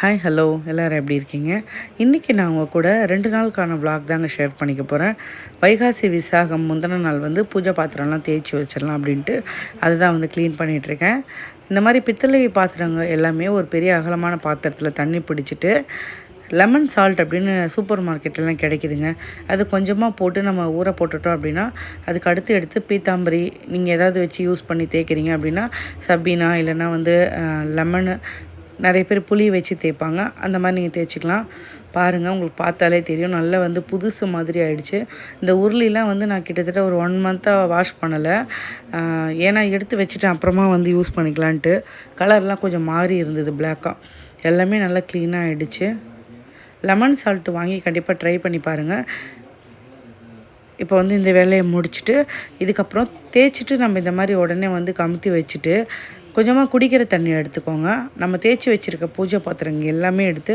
Hi hello எல்லோரும் எப்படி இருக்கீங்க? இன்றைக்கி நான் உங்கள் கூட ரெண்டு நாளுக்கான விளாக் தாங்க ஷேர் பண்ணிக்க போகிறேன் வைகாசி விசாகம் முந்தின நாள் வந்து பூஜை பாத்திரம்லாம் தேய்ச்சி வச்சிடலாம் அப்படின்ட்டு அதுதான் வந்து க்ளீன் பண்ணிகிட்ருக்கேன் இந்த மாதிரி பித்தளை பாத்திரங்கள் எல்லாமே ஒரு பெரிய அகலமான பாத்திரத்தில் தண்ணி பிடிச்சிட்டு லெமன் சால்ட் அப்படின்னு சூப்பர் மார்க்கெட்லாம் கிடைக்குதுங்க. அது கொஞ்சமாக போட்டு நம்ம ஊற போட்டுட்டோம் அப்படின்னா அதுக்கு அடுத்து எடுத்து பீத்தாம்பரி நீங்கள் ஏதாவது வச்சு யூஸ் பண்ணி தேய்க்கிறீங்க அப்படின்னா சபீனா இல்லைன்னா வந்து லெமனு நிறைய பேர் புளி வச்சு தேய்ப்பாங்க. அந்த மாதிரி நீங்கள் தேய்ச்சிக்கலாம். பாருங்கள் உங்களுக்கு பார்த்தாலே தெரியும். நல்லா வந்து புதுசு மாதிரி ஆயிடுச்சு. இந்த உருளிலாம் வந்து நான் கிட்டத்தட்ட ஒரு ஒன் மந்த்தாக வாஷ் பண்ணலை. ஏன்னா எடுத்து வச்சுட்டேன். அப்புறமா வந்து யூஸ் பண்ணிக்கலான்ட்டு. கலர்லாம் கொஞ்சம் மாறி இருந்தது பிளாக்காக எல்லாமே நல்லா க்ளீனாக ஆகிடுச்சு லெமன் சால்ட் வாங்கி கண்டிப்பாக ட்ரை பண்ணி பாருங்கள் இப்போ வந்து இந்த வேலையை முடிச்சுட்டு இதுக்கப்புறம் தேய்ச்சிட்டு நம்ம இந்த மாதிரி உடனே வந்து கமுத்தி வச்சுட்டு கொஞ்சமாக குடிக்கிற தண்ணி எடுத்துக்கோங்க. நம்ம தேய்ச்சி வச்சுருக்க பூஜை பாத்திரங்கள் எல்லாமே எடுத்து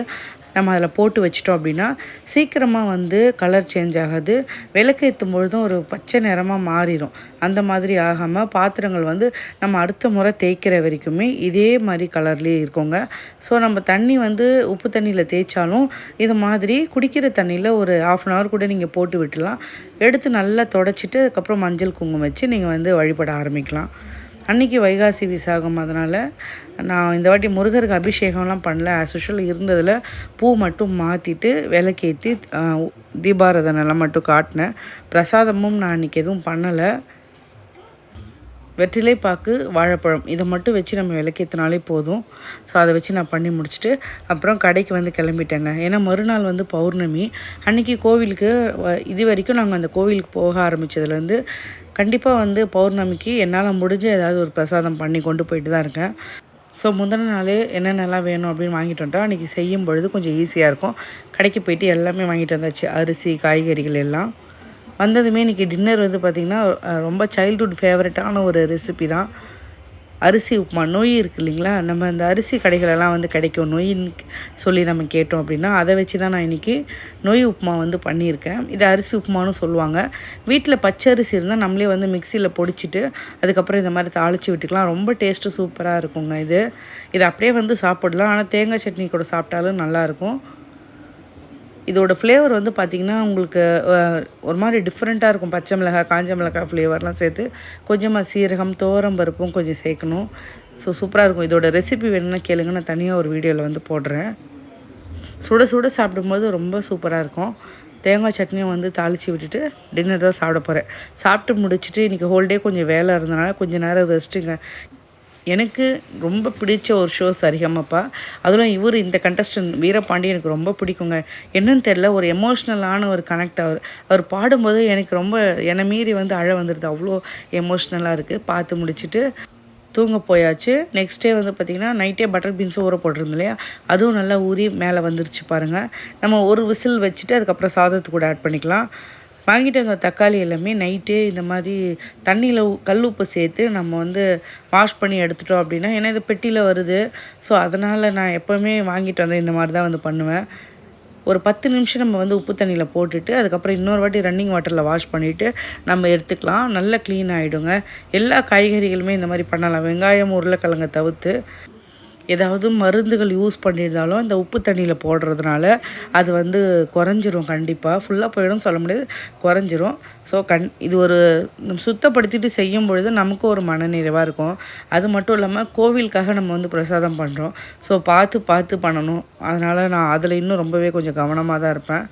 நம்ம அதில் போட்டு வச்சிட்டோம் அப்படின்னா சீக்கிரமாக வந்து கலர் சேஞ்ச் ஆகாது. விளக்கேற்றும் பொழுதும் ஒரு பச்சை நிறமாக மாறிடும் அந்த மாதிரி ஆகாமல் பாத்திரங்கள் வந்து நம்ம அடுத்த முறை தேய்க்கிற வரைக்குமே இதே மாதிரி கலர்லேயே இருக்குங்க. ஸோ நம்ம தண்ணி வந்து உப்பு தண்ணியில் தேய்ச்சாலும் இது மாதிரி குடிக்கிற தண்ணியில் ஒரு ஆஃப் அன் ஹவர் கூட நீங்கள் போட்டு விட்டுலாம். எடுத்து நல்லா தொடச்சிட்டு அதுக்கப்புறம் மஞ்சள் குங்குமம் வச்சு நீங்கள் வந்து வழிபட ஆரம்பிக்கலாம். அன்றைக்கி வைகாசி விசாகம் அதனால் நான் இந்த வாட்டி முருகருக்கு அபிஷேகம்லாம் பண்ணல. ஆஸ் யூஷுவல் இருந்ததில் பூ மட்டும் மாற்றிட்டு விளக்கேற்றி தீபாரதனெல்லாம் மட்டும் காட்டினேன். பிரசாதமும் நான் அன்றைக்கி எதுவும் பண்ணலை. வெற்றிலை பாக்கு வாழைப்பழம். இதை மட்டும் வச்சு நம்ம விளக்கேற்றினாலே போதும். ஸோ அதை வச்சு நான் பண்ணி முடிச்சுட்டு அப்புறம் கடைக்கு வந்து கிளம்பிட்டேங்க. ஏன்னா மறுநாள் வந்து பௌர்ணமி. அன்றைக்கி கோவிலுக்கு வ- இது வரைக்கும் நாங்கள் அந்த கோவிலுக்கு போக ஆரம்பித்ததுலேருந்து கண்டிப்பாக வந்து பௌர்ணமிக்கு என்னால் முடிஞ்சு ஏதாவது ஒரு பிரசாதம் பண்ணி கொண்டு போயிட்டு தான் இருக்கேன். ஸோ முந்தின நாளே என்னென்னலாம் வேணும் அப்படின்னு வாங்கிட்டு வந்துட்டோம். அன்றைக்கி செய்யும் பொழுது கொஞ்சம் ஈஸியாக இருக்கும். கடைக்கு போயிட்டு எல்லாமே வாங்கிட்டு வந்தாச்சு. அரிசி காய்கறிகள் எல்லாம். வந்ததுமே இன்றைக்கி டின்னர் வந்து பார்த்திங்கன்னா ரொம்ப சைல்டுஹுட் ஃபேவரட்டான ஒரு ரெசிபி தான். அரிசி உப்புமா. நொய் இருக்கு இல்லைங்களா? நம்ம அந்த அரிசி கடைகளெல்லாம் வந்து கிடைக்கும். நொயின்னு சொல்லி நம்ம கேட்டோம் அப்படின்னா அதை வச்சு தான் நான் இன்றைக்கி நொய் உப்புமா வந்து பண்ணியிருக்கேன். இது அரிசி உப்புமான்னு சொல்லுவாங்க. வீட்டில் பச்சை அரிசி இருந்தால் நம்மளே வந்து மிக்சியில் பொடிச்சிட்டு அதுக்கப்புறம் இந்த மாதிரி தாளித்து விட்டுக்கலாம். ரொம்ப டேஸ்ட்டு சூப்பராக இருக்குங்க இது. இது அப்படியே வந்து சாப்பிடலாம். ஆனால் தேங்காய் சட்னி கூட சாப்பிட்டாலும் நல்லாயிருக்கும் இதோட ஃப்ளேவர் வந்து பார்த்திங்கன்னா உங்களுக்கு ஒரு மாதிரி டிஃப்ரெண்ட்டாக இருக்கும். பச்சை மிளகாய் காஞ்ச மிளகாய் ஃப்ளேவர்லாம் சேர்த்து கொஞ்சமாக சீரகம் துவரம் பருப்பும் கொஞ்சம் சேர்க்கணும். ஸோ சூப்பராக இருக்கும். இதோட ரெசிபி வேணும்னா கேளுங்க. நான் தனியாக ஒரு வீடியோவில் வந்து போடுறேன். சுட சுட சாப்பிடும்போது ரொம்ப சூப்பராக இருக்கும். தேங்காய் சட்னியும் வந்து தாளித்து விட்டுட்டு டின்னர் தான் சாப்பிட போகிறேன் சாப்பிட்டு முடிச்சுட்டு இன்றைக்கி ஹோல் டே கொஞ்சம் வேலை இருந்தனால கொஞ்சம் நேரம் ரெஸ்ட்டுங்க எனக்கு ரொம்ப பிடிச்ச ஒரு ஷோ சரிகமப்பா. அதுவும் இவர் இந்த கண்டஸ்டன் வீரபாண்டி எனக்கு ரொம்ப பிடிக்குங்க. என்னன்னு தெரில ஒரு எமோஷ்னலான ஒரு கனெக்ட் அவர். அவர் பாடும்போது எனக்கு ரொம்ப என்னை மீறி வந்து அழ வந்துடுது அவ்வளோ எமோஷ்னலாக இருக்குது பார்த்து முடிச்சுட்டு தூங்க போயாச்சு. நெக்ஸ்ட் டே வந்து பார்த்திங்கன்னா நைட்டே பட்டர் பீன்ஸும் ஊற போட்டிருந்தோம் இல்லையா? அதுவும் நல்லா ஊறி மேலே வந்துருச்சு பாருங்கள் நம்ம ஒரு விசில் வச்சுட்டு அதுக்கப்புறம் சாதத்து கூட ஆட் பண்ணிக்கலாம். வாங்கிட்டு வந்த தக்காளி எல்லாமே நைட்டே இந்த மாதிரி தண்ணியில் கல் உப்பு சேர்த்து நம்ம வந்து வாஷ் பண்ணி எடுத்துட்டோம் அப்படின்னா ஏன்னா இது பெட்டியில் வருது. ஸோ அதனால் நான் எப்போவுமே வாங்கிட்டு வந்தேன் இந்த மாதிரி தான் வந்து பண்ணுவேன். ஒரு பத்து நிமிஷம் நம்ம வந்து உப்பு தண்ணியில் போட்டுட்டு அதுக்கப்புறம் இன்னொரு வாட்டி ரன்னிங் வாட்டரில் வாஷ் பண்ணிவிட்டு நம்ம எடுத்துக்கலாம். நல்லா க்ளீன் ஆகிடுங்க எல்லா காய்கறிகளுமே இந்த மாதிரி பண்ணலாம். வெங்காயம் உருளைக்கிழங்கை தவிர்த்து. ஏதாவது மருந்துகள் யூஸ் பண்ணியிருந்தாலும் அந்த உப்பு தண்ணியில் போடுறதுனால அது வந்து குறைஞ்சிரும் கண்டிப்பாக ஃபுல்லாக போயிடும் சொல்ல முடியாது. குறைஞ்சிரும். ஸோ கண் இது ஒரு சுத்தப்படுத்திட்டு செய்யும் பொழுது நமக்கு ஒரு மனநிறைவாக இருக்கும். அது மட்டும் இல்லாமல் கோவிலுக்காக நம்ம வந்து பிரசாதம் பண்ணுறோம் ஸோ பார்த்து பார்த்து பண்ணணும். அதனால் நான் அதில் இன்னும் ரொம்பவே கொஞ்சம் கவனமாக தான் இருப்பேன்.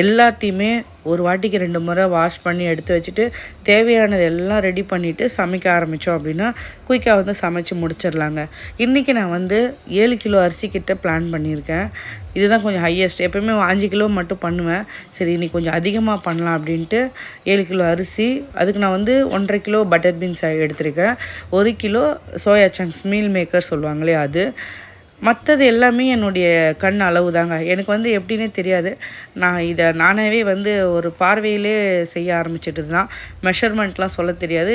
எல்லாத்தையுமே ஒரு வாட்டிக்கு ரெண்டு முறை வாஷ் பண்ணி எடுத்து வச்சுட்டு தேவையானது எல்லாம் ரெடி பண்ணிவிட்டு சமைக்க ஆரம்பித்தோம் அப்படின்னா குயிக்காக வந்து சமைச்சு முடிச்சிடலாங்க. இன்றைக்கி நான் வந்து ஏழு கிலோ அரிசி கிட்ட பிளான் பண்ணியிருக்கேன். இதுதான் கொஞ்சம் ஹையஸ்ட் எப்போயுமே அஞ்சு கிலோ மட்டும் பண்ணுவேன். சரி இன்றைக்கி கொஞ்சம் அதிகமாக பண்ணலாம் அப்படின்ட்டு ஏழு கிலோ அரிசி அதுக்கு நான் வந்து ஒன்றரை கிலோ பட்டர் பீன்ஸ் எடுத்திருக்கேன். ஒரு kilo soya chunks meal maker சொல்லுவாங்களே அது. மற்றது எல்லாமே என்னுடைய கண் அளவு தாங்க எனக்கு வந்து எப்படின்னே தெரியாது. நான் இதை நானாவே வந்து ஒரு பார்வையிலே செய்ய ஆரம்பிச்சிட்டு தான் மெஷர்மெண்ட்லாம் சொல்ல தெரியாது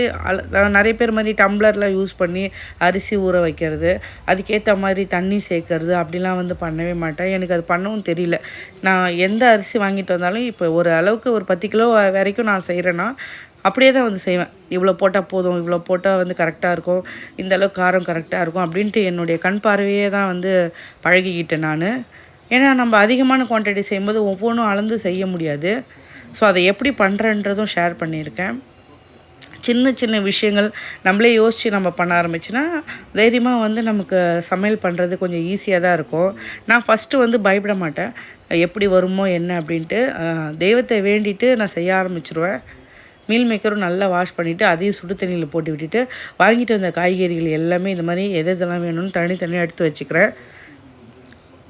நான் நிறைய பேர் மாதிரி டம்ளர்லாம் யூஸ் பண்ணி அரிசி ஊற வைக்கிறது அதுக்கேற்ற மாதிரி தண்ணி சேர்க்கறது அப்படிலாம் வந்து பண்ணவே மாட்டேன். எனக்கு அது பண்ணவும் தெரியல. நான் எந்த அரிசி வாங்கிட்டு வந்தாலும் இப்போ ஒரு அளவுக்கு ஒரு பத்து கிலோ வரைக்கும் நான் செய்கிறேன்னா அப்படியே தான் வந்து செய்வேன். இவ்வளோ போட்டால் போதும் இவ்வளோ போட்டால் வந்து கரெக்டாக இருக்கும் இந்தளவு காரம் கரெக்டாக இருக்கும் அப்படின்ட்டு என்னுடைய கண் பார்வையே தான் வந்து பழகிக்கிட்டேன் நான். ஏன்னா நம்ம அதிகமான குவான்டிட்டி செய்யும்போது ஒவ்வொன்றும் அளந்து செய்ய முடியாது. ஸோ அதை எப்படி பண்ணுறன்றதும் ஷேர் பண்ணியிருக்கேன். சின்ன சின்ன விஷயங்கள் நம்மளே யோசித்து நம்ம பண்ண ஆரம்பிச்சுன்னா தைரியமாக வந்து நமக்கு சமையல் பண்ணுறது கொஞ்சம் ஈஸியாக தான் இருக்கும். நான் ஃபஸ்ட்டு வந்து பயப்பட மாட்டேன். எப்படி வருமோ என்ன அப்படின்ட்டு தெய்வத்தை வேண்டிட்டு நான் செய்ய ஆரம்பிச்சிருவேன். மீல் மேக்கரும் நல்லா வாஷ் பண்ணிவிட்டு அதையும் சுடு தண்ணியில் போட்டு விட்டுட்டு வாங்கிட்டு வந்த காய்கறிகள் எல்லாமே இந்த மாதிரி எது எதெல்லாம் வேணும்னு தனித்தனியாக எடுத்து வச்சுக்கிறேன்.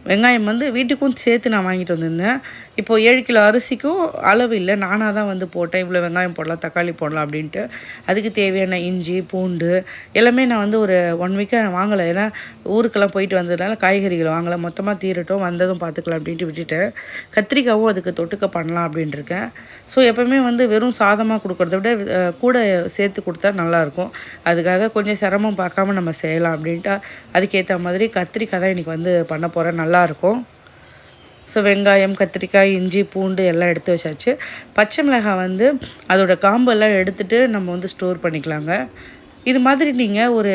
வெங்காயம் வந்து வீட்டுக்கும் சேர்த்து நான் வாங்கிட்டு வந்திருந்தேன். இப்போது ஏழு கிலோ அரிசிக்கும் அளவு இல்லை. நானாக தான் வந்து போட்டேன். இவ்வளோ வெங்காயம் போடலாம் தக்காளி போடலாம் அப்படின்ட்டு. அதுக்கு தேவையான இஞ்சி பூண்டு எல்லாமே நான் வந்து ஒரு ஒன் வீக்காக நான் வாங்கலை. ஏன்னா ஊருக்கெல்லாம் போயிட்டு வந்ததுனால காய்கறிகள் வாங்கலை. மொத்தமாக தீரட்டும் வந்ததும் பார்த்துக்கலாம் அப்படின்ட்டு விட்டுட்டேன். கத்திரிக்காவும் அதுக்கு தொட்டுக்க பண்ணலாம் அப்படின்ட்டுருக்கேன். ஸோ எப்போவுமே வந்து வெறும் சாதமாக கொடுக்குறத விட கூட சேர்த்து கொடுத்தா நல்லாயிருக்கும். அதுக்காக கொஞ்சம் சிரமம் பார்க்காம நம்ம செய்யலாம் அப்படின்ட்டு அதுக்கேற்ற மாதிரி கத்திரிக்காய் தான் இன்றைக்கி வந்து பண்ண போகிறேன் நல்லாயிருக்கும். ஸோ வெங்காயம் கத்திரிக்காய் இஞ்சி பூண்டு எல்லாம் எடுத்து வச்சாச்சு. பச்சை மிளகாய் வந்து அதோடய காம்பெல்லாம் எடுத்துகிட்டு நம்ம வந்து ஸ்டோர் பண்ணிக்கலாங்க. இது மாதிரி நீங்கள் ஒரு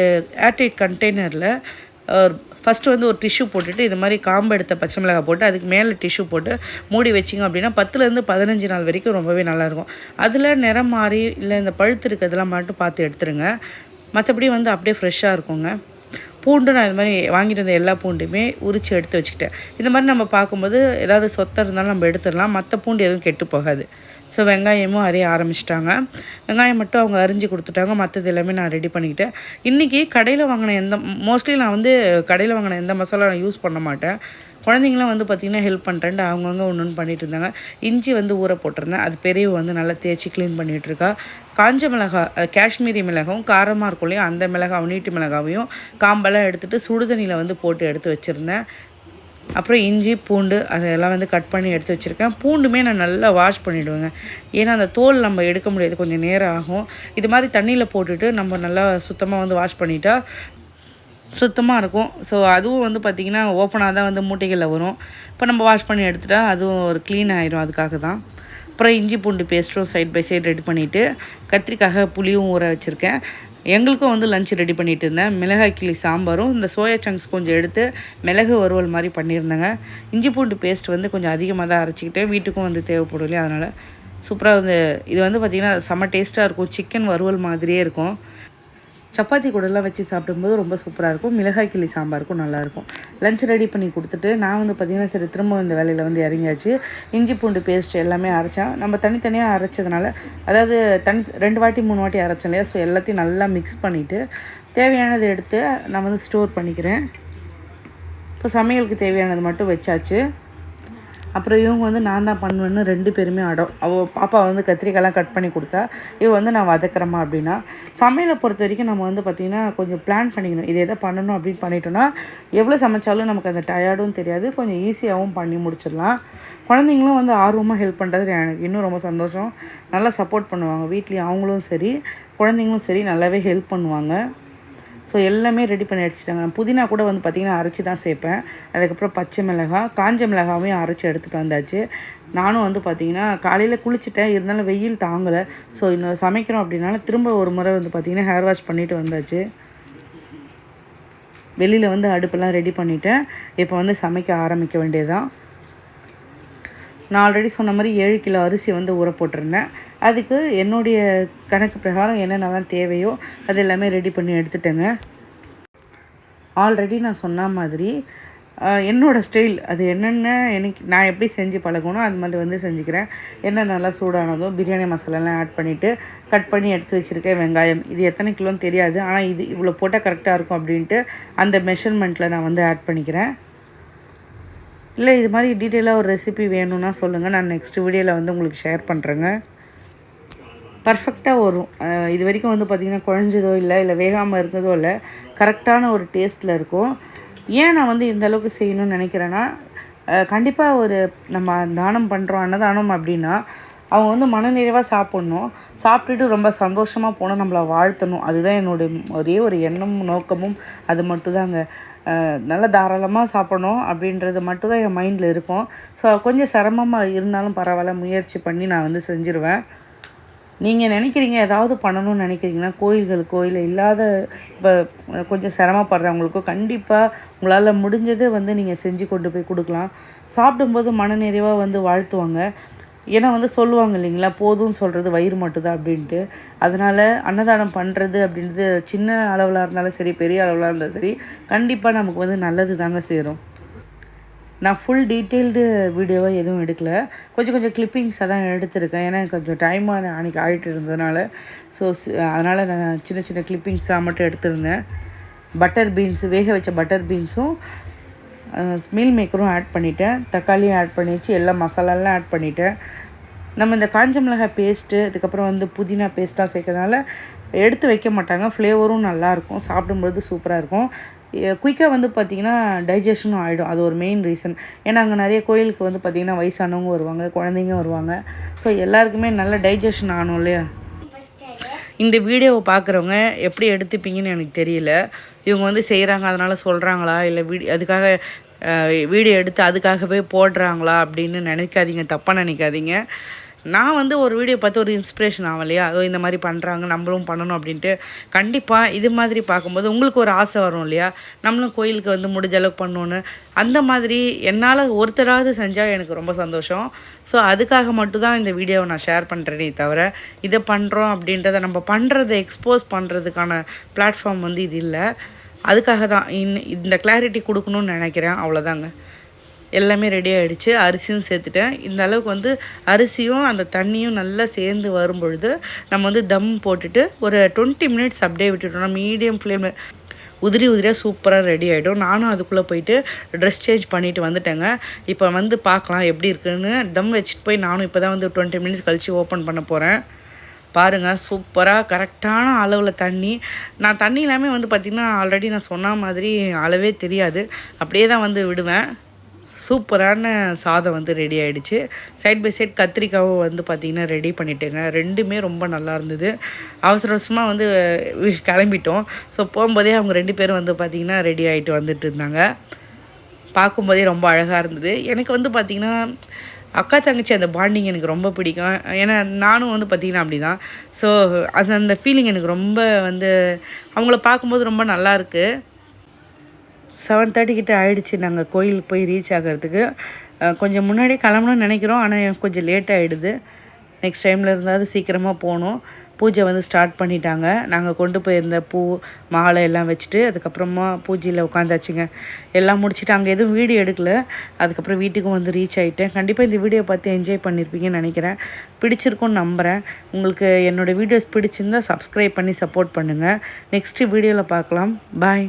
ஏர்டைட் கண்டெய்னரில் ஃபஸ்ட்டு வந்து ஒரு டிஷ்யூ போட்டுட்டு இது மாதிரி காம்பு எடுத்த பச்சை மிளகாய் போட்டு அதுக்கு மேலே டிஷ்யூ போட்டு மூடி வச்சிங்க அப்படின்னா பத்துலேருந்து பதினஞ்சு நாள் வரைக்கும் ரொம்பவே நல்லாயிருக்கும். அதில் நிறம் மாறி இல்லை இந்த பழுத்து இருக்கிறதெல்லாம் மட்டும் பார்த்து எடுத்துருங்க. மற்றபடி வந்து அப்படியே ஃப்ரெஷ்ஷாக இருக்குங்க. பூண்டு நான் இது மாதிரி வாங்கிட்டு வந்த எல்லா பூண்டுமே உரித்து எடுத்து வச்சுக்கிட்டேன். இந்த மாதிரி நம்ம பார்க்கும்போது ஏதாவது சொத்தை இருந்தாலும் நம்ம எடுத்துடலாம். மற்ற பூண்டு எதுவும் கெட்டு போகாது. ஸோ வெங்காயமும் அரைய ஆரம்பிச்சிட்டாங்க. வெங்காயம் மட்டும் அவங்க அரிஞ்சு கொடுத்துட்டாங்க. மற்றது எல்லாமே நான் ரெடி பண்ணிக்கிட்டேன். இன்றைக்கி கடையில் வாங்கின எந்த மோஸ்ட்லி நான் வந்து கடையில் வாங்கின எந்த மசாலா நான் யூஸ் பண்ண மாட்டேன். குழந்தைங்களாம் வந்து பார்த்திங்கன்னா ஹெல்ப் பண்ணுறேன்ட்டு அவங்கவுங்க ஒன்று ஒன்று பண்ணிகிட்டு இருந்தாங்க. இஞ்சி வந்து ஊற போட்டிருந்தேன். அது பெரியவ வந்து நல்லா தேய்ச்சி க்ளீன் பண்ணிகிட்டு இருக்கா. காஞ்ச மிளகாய் காஷ்மீரி மிளகாவும் காரமாக இருக்கும் இல்லையா அந்த மிளகாவும் நீட்டு மிளகாவையும் காம்பெல்லாம் எடுத்துகிட்டு சுடுதண்ணியில் வந்து போட்டு எடுத்து வச்சுருந்தேன். அப்புறம் இஞ்சி பூண்டு அதெல்லாம் வந்து கட் பண்ணி எடுத்து வச்சுருக்கேன். பூண்டுமே நான் நல்லா வாஷ் பண்ணிவிடுவேங்க ஏன்னா அந்த தோல் நம்ம எடுக்க முடியாது. கொஞ்சம் நேரம் ஆகும். இது மாதிரி தண்ணியில் போட்டுட்டு நம்ம நல்லா சுத்தமாக வந்து வாஷ் பண்ணிட்டா சுத்தமாக இருக்கும். ஸோ அதுவும் வந்து பார்த்திங்கன்னா ஓப்பனாக தான் வந்து மூட்டைகளில் வரும். இப்போ நம்ம வாஷ் பண்ணி எடுத்துட்டா அதுவும் ஒரு க்ளீன் ஆயிரும். அதுக்காக தான். அப்புறம் இஞ்சி பூண்டு பேஸ்ட்டும் சைட் பை சைடு ரெடி பண்ணிவிட்டு கத்திரிக்காக புளியும் ஊற வச்சுருக்கேன். எங்களுக்கும் வந்து லஞ்ச் ரெடி பண்ணிட்டு இருந்தேன். மிளகாய் கிளி சாம்பாரும் இந்த சோயா சங்க்ஸ் கொஞ்சம் எடுத்து மிளகு வறுவல் மாதிரி பண்ணியிருந்தேங்க. இஞ்சி பூண்டு பேஸ்ட் வந்து கொஞ்சம் அதிகமாக தான் அரைச்சிக்கிட்டேன். வீட்டுக்கும் வந்து தேவைப்படும் இல்லையா? அதனால் சூப்பராக வந்து இது வந்து பார்த்திங்கன்னா செம்ம டேஸ்ட்டாக இருக்கும். சிக்கன் வறுவல் மாதிரியே இருக்கும். சப்பாத்தி கூடலாம் வச்சு சாப்பிடும்போது ரொம்ப சூப்பராக இருக்கும். மிளகாய் கிளி சாம்பாருக்கும் நல்லாயிருக்கும். லஞ்ச் ரெடி பண்ணி கொடுத்துட்டு நான் வந்து பார்த்திங்கன்னா சரி திரும்ப இந்த வேலையில் வந்து இறங்கியாச்சு. இஞ்சி பூண்டு பேஸ்ட் எல்லாமே அரைச்சேன். நம்ம தனித்தனியாக அரைச்சதுனால அதாவது தனி ரெண்டு வாட்டி மூணு வாட்டி அரைச்சேன் இல்லையா? ஸோ எல்லாத்தையும் நல்லா மிக்ஸ் பண்ணிவிட்டு தேவையானதை எடுத்து நான் வந்து ஸ்டோர் பண்ணிக்கிறேன். இப்போ சமையலுக்கு தேவையானது மட்டும் வச்சாச்சு. அப்புறம் இவங்க வந்து நான் தான் பண்ணுவேன்னு ரெண்டு பேருமே அடம் அவள் பாப்பா வந்து கத்திரிக்காய்லாம் கட் பண்ணி கொடுத்தா இவ வந்து நான் வதக்குறேம்மா அப்படின்னா சமையலை பொறுத்த வரைக்கும் நம்ம வந்து பார்த்திங்கன்னா கொஞ்சம் பிளான் பண்ணிக்கணும். இது எதை பண்ணணும் அப்படின்னு பண்ணிட்டோம்னா எவ்வளோ சமைச்சாலும் நமக்கு அந்த டயர்டும் தெரியாது. கொஞ்சம் ஈஸியாகவும் பண்ணி முடிச்சிடலாம். குழந்தைங்களும் வந்து ஆர்வமாக ஹெல்ப் பண்ணுறது எனக்கு இன்னும் ரொம்ப சந்தோஷம். நல்லா சப்போர்ட் பண்ணுவாங்க. வீட்லேயும் அவங்களும் சரி குழந்தைங்களும் சரி நல்லாவே ஹெல்ப் பண்ணுவாங்க. ஸோ எல்லாமே ரெடி பண்ணி அடிச்சிட்டாங்க. நான் புதினா கூட வந்து பார்த்திங்கன்னா அரைச்சி தான் சேர்ப்பேன் அதுக்கப்புறம் பச்சை மிளகாய் காஞ்ச மிளகாவையும் அரைச்சி எடுத்துகிட்டு வந்தாச்சு. நானும் வந்து பார்த்திங்கன்னா காலையில் குளிச்சுட்டேன். இருந்தாலும் வெயில் தாங்கலை. ஸோ இன்னும் சமைக்கிறோம் அப்படின்னால திரும்ப ஒரு முறை வந்து பார்த்திங்கன்னா ஹேர் வாஷ் பண்ணிவிட்டு வந்தாச்சு. வெளியில் வந்து அடுப்பெல்லாம் ரெடி பண்ணிவிட்டேன் இப்போ வந்து சமைக்க ஆரம்பிக்க வேண்டியதான் நான் ஆல்ரெடி சொன்ன மாதிரி ஏழு கிலோ அரிசி வந்து ஊற போட்டிருந்தேன். அதுக்கு என்னுடைய கணக்கு பிரகாரம் என்னென்னலாம் தேவையோ அது எல்லாமே ரெடி பண்ணி எடுத்துட்டேங்க. ஆல்ரெடி நான் சொன்ன மாதிரி என்னோடய ஸ்டைல் அது என்னென்ன எனக்கு நான் எப்படி செஞ்சு பழகணும் அது மாதிரி வந்து செஞ்சுக்கிறேன். என்ன நல்லா சூடானதோ பிரியாணி மசாலாலாம் ஆட் பண்ணிவிட்டு கட் பண்ணி எடுத்து வச்சுருக்கேன் வெங்காயம். இது எத்தனை கிலோன்னு தெரியாது ஆனால் இது இவ்வளோ போட்டால் கரெக்டாக இருக்கும் அப்படின்ட்டு அந்த மெஷர்மெண்ட்டில் நான் வந்து ஆட் பண்ணிக்கிறேன். இல்லை இது மாதிரி டீட்டெயிலாக ஒரு ரெசிபி வேணும்னா சொல்லுங்கள் நான் நெக்ஸ்ட் வீடியோவில் வந்து உங்களுக்கு ஷேர் பண்ணுறேங்க பர்ஃபெக்டாக வரும். இது வரைக்கும் வந்து பார்த்திங்கன்னா குழஞ்சதோ இல்லை இல்லை வேகாமல் இருந்ததோ இல்லை கரெக்டான ஒரு டேஸ்ட்டில் இருக்கும். ஏன் நான் வந்து இந்த அளவுக்கு செய்யணும்னு நினைக்கிறேன்னா கண்டிப்பாக ஒரு நம்ம தானம் பண்ணுறோம் அன்னதானம் அப்படின்னா அவங்க வந்து மனநிறைவாக சாப்பிட்ணும். சாப்பிட்டுட்டு ரொம்ப சந்தோஷமாக போனால் நம்மளை வாழ்த்தணும். அதுதான் என்னுடைய ஒரே ஒரு எண்ணமும் நோக்கமும். அது மட்டும்தாங்க. நல்லா தாராளமாக சாப்பிடணும் அப்படின்றது மட்டும்தான் என் மைண்டில் இருக்கும். ஸோ கொஞ்சம் சிரமமாக இருந்தாலும் பரவாயில்ல முயற்சி பண்ணி நான் வந்து செஞ்சுருவேன். நீங்கள் நினைக்கிறீங்க ஏதாவது பண்ணணும்னு நினைக்கிறீங்கன்னா கோயில்களுக்கோ இல்லை இல்லாத இப்போ கொஞ்சம் சிரமப்படுறவங்களுக்கோ கண்டிப்பாக உங்களால் முடிஞ்சதை வந்து நீங்கள் செஞ்சு கொண்டு போய் கொடுக்கலாம். சாப்பிடும்போது மனநிறைவாக வந்து வாழ்த்துவாங்க. ஏன்னா வந்து சொல்லுவாங்க இல்லைங்களா போதும்னு சொல்கிறது வயிறு மட்டும்தான் அப்படின்ட்டு. அதனால் அன்னதானம் பண்ணுறது அப்படின்றது சின்ன அளவில் இருந்தாலும் சரி பெரிய அளவில் இருந்தாலும் சரி கண்டிப்பாக நமக்கு வந்து நல்லது தாங்க சேரும். நான் ஃபுல் டீட்டெயில்டு வீடியோவாக எதுவும் எடுக்கலை. கொஞ்சம் கொஞ்சம் கிளிப்பிங்ஸை தான் எடுத்திருக்கேன். ஏன்னா கொஞ்சம் டைமாக அன்றைக்கி ஆகிட்டு இருந்ததுனால. ஸோ அதனால் நான் சின்ன சின்ன கிளிப்பிங்ஸாக மட்டும் எடுத்திருந்தேன். பட்டர் பீன்ஸு வேக வச்ச பட்டர் பீன்ஸும் மீல் மேக்கரும் ஆட் பண்ணிட்டேன். தக்காளியும் ஆட் பண்ணிச்சு எல்லா மசாலாலாம் ஆட் பண்ணிட்டேன். நம்ம இந்த காஞ்ச மிளகாய் பேஸ்ட்டு அதுக்கப்புறம் வந்து புதினா பேஸ்ட்டாக சேர்க்கறதுனால எடுத்து வைக்க மாட்டாங்க. ஃப்ளேவரும் நல்லாயிருக்கும் சாப்பிடும்பொழுது சூப்பராக இருக்கும். குயிக்காக வந்து பார்த்திங்கன்னா டைஜஷனும் ஆகிடும் அது ஒரு மெயின் ரீசன் ஏன்னா அங்கே நிறைய கோயிலுக்கு வந்து பார்த்திங்கன்னா வயசானவங்க வருவாங்க குழந்தைங்க வருவாங்க. ஸோ எல்லாருக்குமே நல்ல டைஜஷன் ஆகணும் இல்லையா? இந்த வீடியோவை பார்க்குறவங்க எப்படி எடுத்துப்பீங்கன்னு எனக்கு தெரியல. இவங்க வந்து செய்கிறாங்க அதனால் சொல்கிறாங்களா இல்லை வீடி அதுக்காக வீடியோ எடுத்து அதுக்காகவே போடுறாங்களா? அப்படின்னு நினைக்காதீங்க தப்பாக நினைக்காதீங்க. நான் வந்து ஒரு வீடியோ பார்த்து ஒரு இன்ஸ்பிரேஷன் ஆகும் இல்லையா? அதோ இந்த மாதிரி பண்ணுறாங்க நம்மளும் பண்ணணும் அப்படின்ட்டு. கண்டிப்பாக இது மாதிரி பார்க்கும்போது உங்களுக்கு ஒரு ஆசை வரும் இல்லையா? நம்மளும் கோயிலுக்கு வந்து முடிஞ்ச அளவுக்கு பண்ணணுன்னு அந்த மாதிரி என்னால் ஒருத்தராவது செஞ்சால் எனக்கு ரொம்ப சந்தோஷம். ஸோ அதுக்காக மட்டும்தான் இந்த வீடியோவை நான் ஷேர் பண்ணுறேனே தவிர இதை பண்ணுறோம் அப்படின்றத நம்ம பண்ணுறதை எக்ஸ்போஸ் பண்ணுறதுக்கான பிளாட்ஃபார்ம் வந்து இது இல்லை. அதுக்காக தான் இன் இந்த கிளாரிட்டி கொடுக்கணுன்னு நினைக்கிறேன். அவ்வளோதாங்க எல்லாமே ரெடி ஆகிடுச்சு அரிசியும் சேர்த்துட்டேன். இந்த அளவுக்கு வந்து அரிசியும் அந்த தண்ணியும் நல்லா சேர்ந்து வரும் பொழுது நம்ம வந்து தம் போட்டுட்டு ஒரு டுவெண்ட்டி மினிட்ஸ் அப்படியே விட்டுட்டோம்னா மீடியம் ஃப்ளேமில் உதிரி உதிரியாக சூப்பராக ரெடி ஆகிடும் நானும் அதுக்குள்ளே போயிட்டு ட்ரெஸ் சேஞ்ச் பண்ணிவிட்டு வந்துட்டேங்க. இப்போ வந்து பார்க்கலாம் எப்படி இருக்குன்னு. தம் வச்சுட்டு போய் நானும் இப்போ தான் வந்து டுவெண்ட்டி மினிட்ஸ் கழித்து ஓப்பன் பண்ண போகிறேன் பாருங்கள் சூப்பராக கரெக்டான அளவில் தண்ணி. நான் தண்ணி எல்லாமே வந்து பார்த்திங்கன்னா ஆல்ரெடி நான் சொன்ன மாதிரி அளவே தெரியாது. அப்படியே தான் வந்து விடுவேன். சூப்பரான சாதம் வந்து ரெடி ஆகிடுச்சு சைட் பை சைட் கத்திரிக்காவும் வந்து பார்த்திங்கன்னா ரெடி பண்ணிட்டேங்க. ரெண்டுமே ரொம்ப நல்லா இருந்தது. அவசர அவசரமாக வந்து கிளம்பிட்டோம். ஸோ போகும்போதே அவங்க ரெண்டு பேரும் வந்து பார்த்திங்கன்னா ரெடி ஆகிட்டு வந்துட்டு இருந்தாங்க. பார்க்கும்போதே ரொம்ப அழகாக இருந்தது. எனக்கு வந்து பார்த்திங்கன்னா அக்கா தங்கச்சி அந்த பாண்டிங் எனக்கு ரொம்ப பிடிக்கும். ஏன்னா நானும் வந்து பார்த்திங்கன்னா அப்படி தான் ஸோ அது அந்த ஃபீலிங் எனக்கு ரொம்ப வந்து அவங்கள பார்க்கும்போது ரொம்ப நல்லாயிருக்கு செவன் தேர்ட்டி கிட்டே ஆகிடுச்சு நாங்கள் கோயிலுக்கு போய் ரீச் ஆகிறதுக்கு. கொஞ்சம் முன்னாடியே கிளம்பணும்னு நினைக்கிறோம். ஆனால் கொஞ்சம் லேட் ஆகிடுது நெக்ஸ்ட் டைமில் இருந்தாவது சீக்கிரமாக போகணும். பூஜை வந்து ஸ்டார்ட் பண்ணிட்டாங்க. நாங்கள் கொண்டு போயிருந்த பூ மாலை எல்லாம் வச்சுட்டு அதுக்கப்புறமா பூஜையில் உட்காந்தாச்சுங்க எல்லாம் முடிச்சுட்டு அங்கே எதுவும் வீடியோ எடுக்கல. அதுக்கப்புறம் வீட்டுக்கும் வந்து ரீச் ஆகிட்டேன் கண்டிப்பாக இந்த வீடியோ பார்த்து என்ஜாய் பண்ணியிருப்பீங்கன்னு நினைக்கிறேன். பிடிச்சிருக்கும்னு நம்புகிறேன் உங்களுக்கு என்னோடய வீடியோஸ் பிடிச்சிருந்தால் சப்ஸ்கிரைப் பண்ணி சப்போர்ட் பண்ணுங்கள் நெக்ஸ்ட்டு வீடியோவில் பார்க்கலாம். பாய்